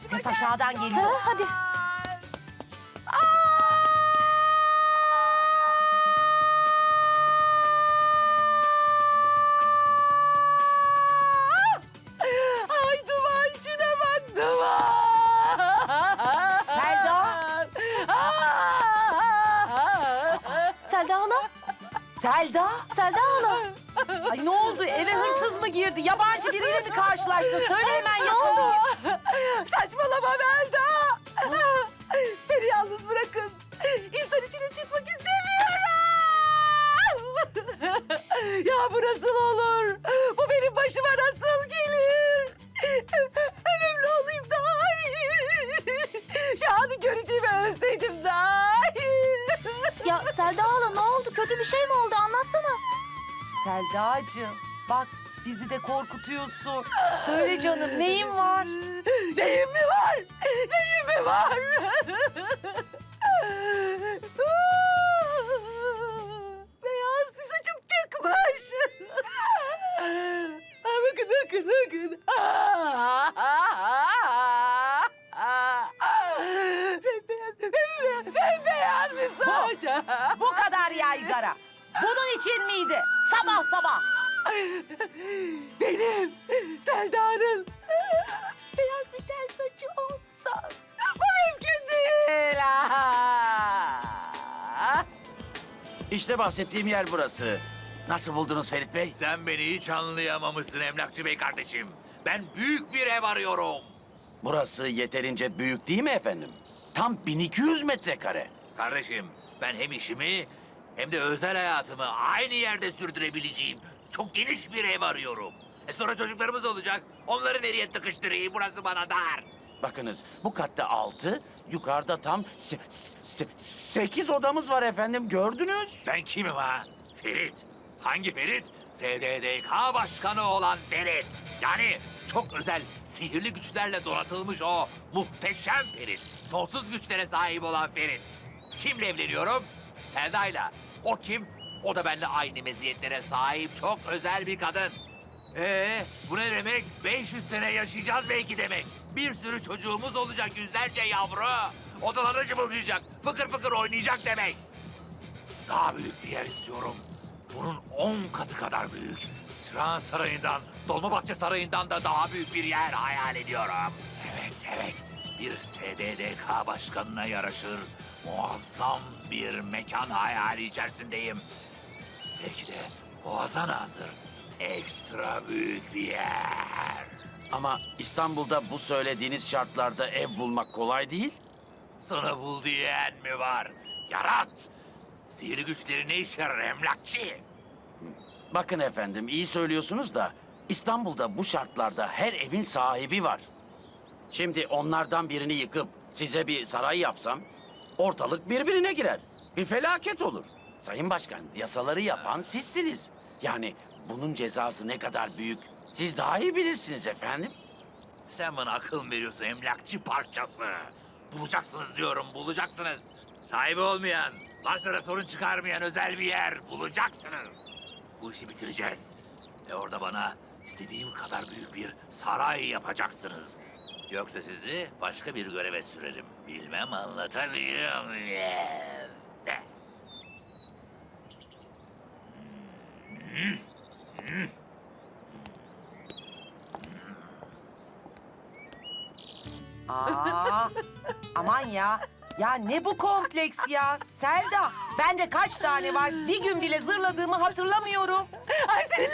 Ses aşağıdan Ha, geliyor. hadi. Ay duman şuna bak duman. Selda. Selda hala. Selda. Selda hala. Ay ne oldu? Eve hırsız mı girdi? Yabancı biriyle mi karşılaştın? Söyle hemen yakalayayım. Saçmalama Melda. Beni yalnız bırakın. İnsan içine çıkmak istemiyorum. ya bu nasıl olur? Bu benim başıma nasıl gelir? Ölümlü olayım daha iyi. Şu anı göreceğimi ölseydim daha iyi. Ya Selda hala ne oldu? Kötü bir şey mi oldu? Anlatsana. Selda'cığım bak bizi de korkutuyorsun. Söyle canım neyin var? Neyim mi var? Neyim mi var? Beyaz bir saçım çıkmış. bakın bakın bakın. Bembeyaz, bembeyaz, bembeyaz bir saç. Bu kadar yaygara. Bunun için miydi? Sabah sabah. Benim Selda'nın beyaz bir tel saçı olsa bu mümkün değil. İşte bahsettiğim yer burası. Nasıl buldunuz Ferit Bey? Sen beni hiç anlayamamışsın Emlakçı Bey kardeşim. Ben büyük bir ev arıyorum. Burası yeterince büyük değil mi efendim? Tam 1200 metrekare. Kardeşim ben hem işimi hem de özel hayatımı aynı yerde sürdürebileceğim çok geniş bir ev arıyorum. E sonra çocuklarımız olacak. Onları nereye tıkıştırayım? Burası bana dar. Bakınız bu katta 6, yukarıda tam 8 odamız var efendim gördünüz. Ben kimim ha? Ferit. Hangi Ferit? SDDK başkanı olan Ferit. Yani çok özel, sihirli güçlerle donatılmış o muhteşem Ferit. Sonsuz güçlere sahip olan Ferit. Kimle evleniyorum? Selda'yla. O kim? O da benimle aynı meziyetlere sahip çok özel bir kadın. Ee, bu ne demek? 500 sene yaşayacağız belki demek. Bir sürü çocuğumuz olacak, yüzlerce yavru. Odaları cıvıldayacak, fıkır fıkır oynayacak demek. Daha büyük bir yer istiyorum. Bunun on katı kadar büyük. Çırağan Sarayı'ndan, Dolmabahçe Sarayı'ndan da daha büyük bir yer hayal ediyorum. Evet, evet. Bir SDDK başkanına yaraşır muazzam bir mekan hayali içerisindeyim. Belki de boğaza nazır ekstra büyük bir yer. Ama İstanbul'da bu söylediğiniz şartlarda ev bulmak kolay değil. Sana bul diyen mi var? Yarat! Sihirli güçleri ne işe yarar emlakçı? Bakın efendim iyi söylüyorsunuz da İstanbul'da bu şartlarda her evin sahibi var. Şimdi onlardan birini yıkıp size bir saray yapsam ortalık birbirine girer. Bir felaket olur. Sayın Başkan yasaları yapan sizsiniz. Yani bunun cezası ne kadar büyük siz daha iyi bilirsiniz efendim. Sen bana akıl veriyorsun emlakçı parçası? Bulacaksınız diyorum, bulacaksınız. Sahibi olmayan, varsa sorun çıkarmayan özel bir yer bulacaksınız. Bu işi bitireceğiz. Ve orada bana istediğim kadar büyük bir saray yapacaksınız. Yoksa sizi başka bir göreve sürerim. Bilmem anlatabiliyor muyum? Aa, aman ya. Ya ne bu kompleks ya? Selda, bende kaç tane var? Bir gün bile zırladığımı hatırlamıyorum. Ay seninle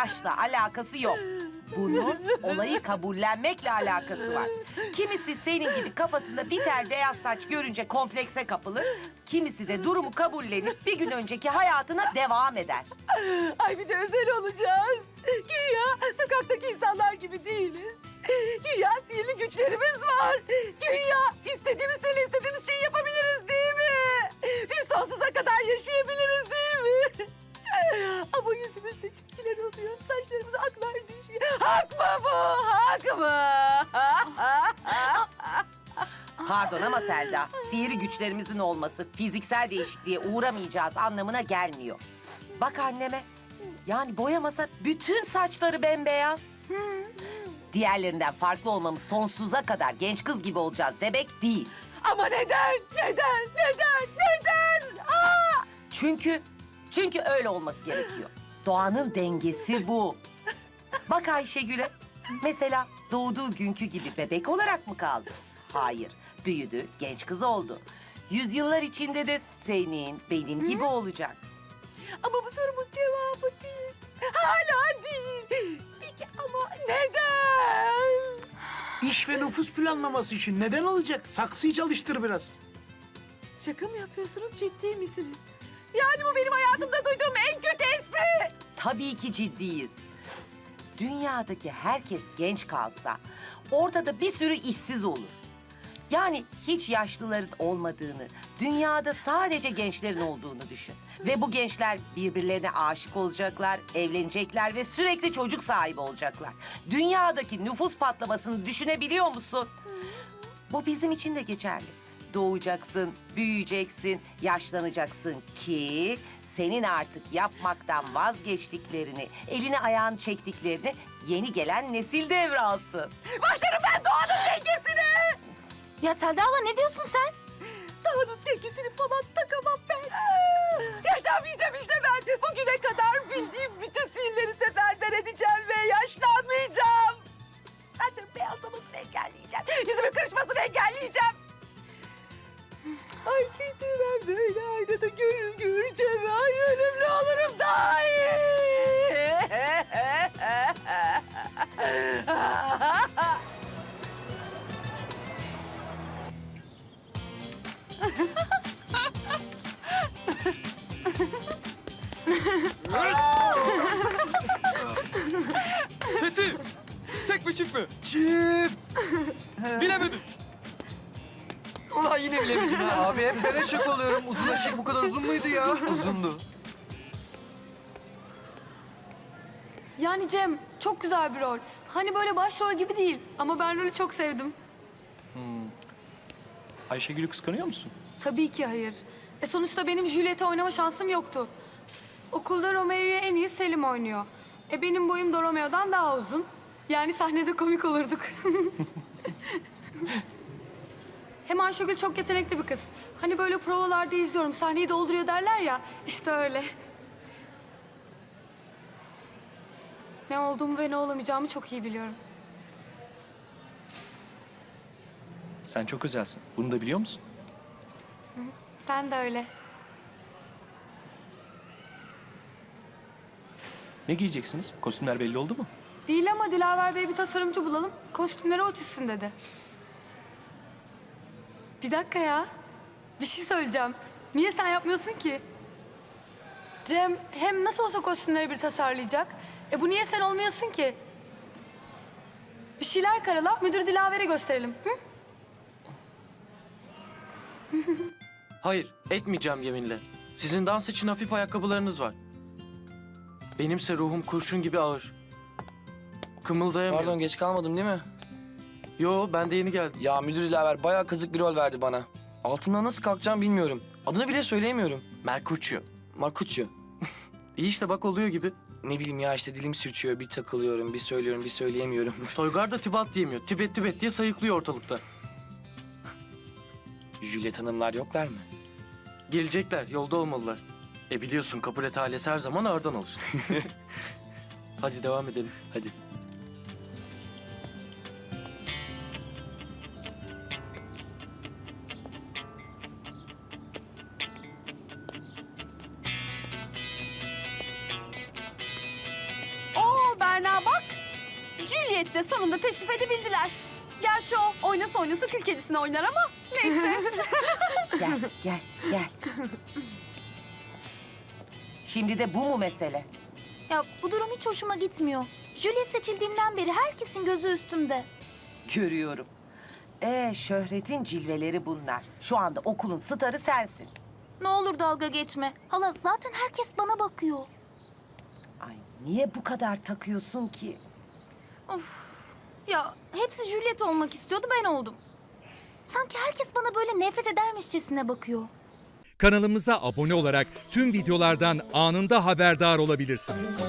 yaşla alakası yok. Bunun olayı kabullenmekle alakası var. Kimisi senin gibi kafasında bir beyaz saç görünce komplekse kapılır. Kimisi de durumu kabullenip bir gün önceki hayatına devam eder. Ay bir de özel olacağız. Güya sokaktaki insanlar gibi değiliz. Güya sihirli güçlerimiz var. Güya istediğimiz sene istediğimiz şeyi yapabiliriz değil mi? Biz sonsuza kadar yaşayabiliriz değil mi? Hak mı bu? Hak mı? Pardon ama Selda, sihirli güçlerimizin olması fiziksel değişikliğe uğramayacağız anlamına gelmiyor. Bak anneme, Yani boyamasa bütün saçları bembeyaz. Diğerlerinden farklı olmamız sonsuza kadar genç kız gibi olacağız demek değil. Ama neden? Neden? Neden? Neden? Aa! Çünkü, çünkü öyle olması gerekiyor. Doğanın dengesi bu. Bak Ayşegül'e. Mesela doğduğu günkü gibi bebek olarak mı kaldı? Hayır. Büyüdü, genç kız oldu. Yüzyıllar içinde de senin, benim gibi olacak. Ama bu sorumun cevabı değil. Hala değil. Peki ama neden? İş ve nüfus planlaması için neden olacak? Saksıyı çalıştır biraz. Şaka mı yapıyorsunuz? Ciddi misiniz? Yani bu benim hayatımda duyduğum en kötü espri. Tabii ki ciddiyiz. Dünyadaki herkes genç kalsa ortada bir sürü işsiz olur. Yani hiç yaşlıların olmadığını, dünyada sadece gençlerin olduğunu düşün. Ve bu gençler birbirlerine aşık olacaklar, evlenecekler ve sürekli çocuk sahibi olacaklar. Dünyadaki nüfus patlamasını düşünebiliyor musun? Bu bizim için de geçerli. Doğacaksın, büyüyeceksin, yaşlanacaksın ki senin artık yapmaktan vazgeçtiklerini, elini ayağını çektiklerini yeni gelen nesil devralsın. Başlarım ben doğanın dengesine. Ya Selda hala ne diyorsun sen? Doğanın dengesini falan Mi çift mi? Çift. Bilemedim. Ulan yine bilemedin ha. Abi hep ben eşek oluyorum. Uzun eşek bu kadar uzun muydu ya? Uzundu. Yani Cem çok güzel bir rol. Hani böyle başrol gibi değil ama ben rolü çok sevdim. Ayşegül'ü kıskanıyor musun? Tabii ki hayır. E sonuçta benim Juliet'i oynama şansım yoktu. Okulda Romeo'yu en iyi Selim oynuyor. E benim boyum da Romeo'dan daha uzun. Yani sahnede komik olurduk. Hem Ayşegül çok yetenekli bir kız. Hani böyle provalarda izliyorum, sahneyi dolduruyor derler ya. İşte öyle. Ne olduğumu ve ne olamayacağımı çok iyi biliyorum. Sen çok özelsin. Bunu da biliyor musun? Sen de öyle. Ne giyeceksiniz? Kostümler belli oldu mu? Değil ama Dilaver Bey bir tasarımcı bulalım. Kostümleri o çizsin dedi. Bir dakika ya. Bir şey söyleyeceğim. Niye sen yapmıyorsun ki? Cem hem nasıl olsa kostümleri bir tasarlayacak. E bu niye sen olmayasın ki? Bir şeyler karala, müdür Dilaver'e gösterelim. Hı? Hayır, etmeyeceğim yeminle. Sizin dans için hafif ayakkabılarınız var. Benimse ruhum kurşun gibi ağır. Kımıldayamıyorum. Pardon geç kalmadım değil mi? Yo, ben de yeni geldim. Ya müdür Dilaver bayağı kızık bir rol verdi bana. Altından nasıl kalkacağım bilmiyorum. Adını bile söyleyemiyorum. Mercutio. Marcuccio. İyi işte bak oluyor gibi. Ne bileyim ya işte dilim sürçüyor. Bir takılıyorum, bir söylüyorum, bir söyleyemiyorum. Toygar da Tibat diyemiyor. Tibet Tibet diye sayıklıyor ortalıkta. Juliet Hanımlar yoklar mı? Gelecekler, yolda olmalılar. E biliyorsun kapulet ailesi her zaman ağırdan alır. Hadi devam edelim. Hadi. De sonunda teşrif edebildiler. Gerçi o oynasa oynasa kül kedisini oynar ama neyse. Gel, gel, gel. Şimdi de bu mu mesele? ya bu durum hiç hoşuma gitmiyor. Juliet seçildiğimden beri herkesin gözü üstümde. Görüyorum. Ee, şöhretin cilveleri bunlar. Şu anda okulun starı sensin. Ne olur dalga geçme. Hala zaten herkes bana bakıyor. Ay niye bu kadar takıyorsun ki? Of. Ya hepsi Juliet olmak istiyordu ben oldum. Sanki herkes bana böyle nefret edermişçesine bakıyor. Kanalımıza abone olarak tüm videolardan anında haberdar olabilirsiniz.